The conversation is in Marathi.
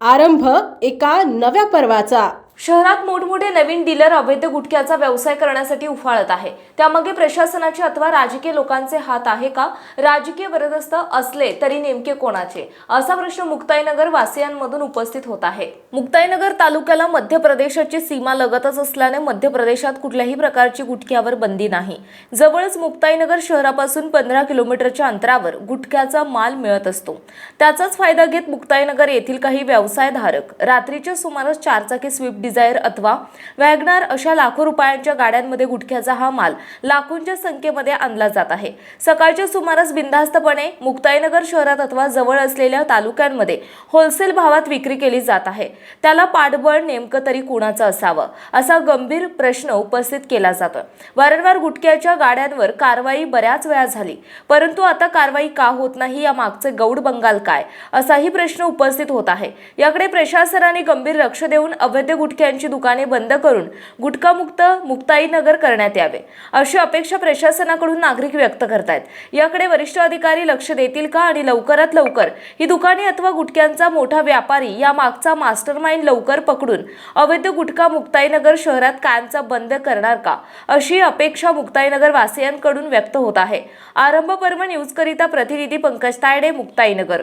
आरंभ एका नव्या पर्वाचा. शहरात मोठमोठे नवीन डीलर अवैध गुटख्याचा व्यवसाय करण्यासाठी उफाळत आहे. त्यामागे प्रशासनाचे अथवा राजकीय लोकांचे हात आहे का? राजकीय वरदस्त असले तरी नेमके कोणाचे? असा प्रश्न मुक्ताईनगर वासियांमधून उपस्थित होत आहे. मुक्ताईनगर तालुक्याला मध्य प्रदेशाची सीमा लगतच असल्याने मध्य प्रदेशात कुठल्याही प्रकारची गुटख्यावर बंदी नाही. जवळच मुक्ताईनगर शहरापासून पंधरा किलोमीटरच्या अंतरावर गुटख्याचा माल मिळत असतो. त्याचाच फायदा घेत मुक्ताईनगर येथील काही व्यवसायधारक रात्रीच्या सुमारास चारचाकी स्वीप डिझायर अथवा वॅगनार अशा लाखो रुपयांच्या गाड्यांमध्ये गुटख्याचा हा माल लाखोंच्या संख्येमध्ये आणला जात आहे. सकाळच्या सुमारास बिनधास्तपणे मुक्ताईनगर शहरात अथवा जवळ असलेल्या तालुक्यांमध्ये होलसेल भावात विक्री केली जात आहे. त्याला पाठबळ नेमकं तरी कुणाचं असावं? असा गंभीर प्रश्न उपस्थित केला जातो वारंवार गुटख्याच्या गाड्यांवर कारवाई बऱ्याच वेळा झाली. परंतु आता कारवाई का होत नाही या मागचे गौड बंगाल काय? असाही प्रश्न उपस्थित होत आहे. याकडे प्रशासनाने गंभीर लक्ष देऊन अवैध गुटख्यांची दुकाने बंद करून गुटखामुक्त मुक्ताईनगर करण्यात यावे अशी अपेक्षा प्रशासनाकडून नागरिक व्यक्त करतायत. याकडे वरिष्ठ अधिकारी लक्ष देतील का आणि लवकरात लवकर ही दुकाने अथवा गुटख्यांचा मोठा व्यापारी या मागचा मास्टर माइंड लवकर पकडून अवैध गुटखा मुक्ताईनगर शहरात कायमचा बंद करणार का अशी अपेक्षा मुक्ताईनगर वासियांकडून व्यक्त होत आहे. आरंभ पर्व न्यूजकरिता प्रतिनिधी पंकज तायडे मुक्ताईनगर.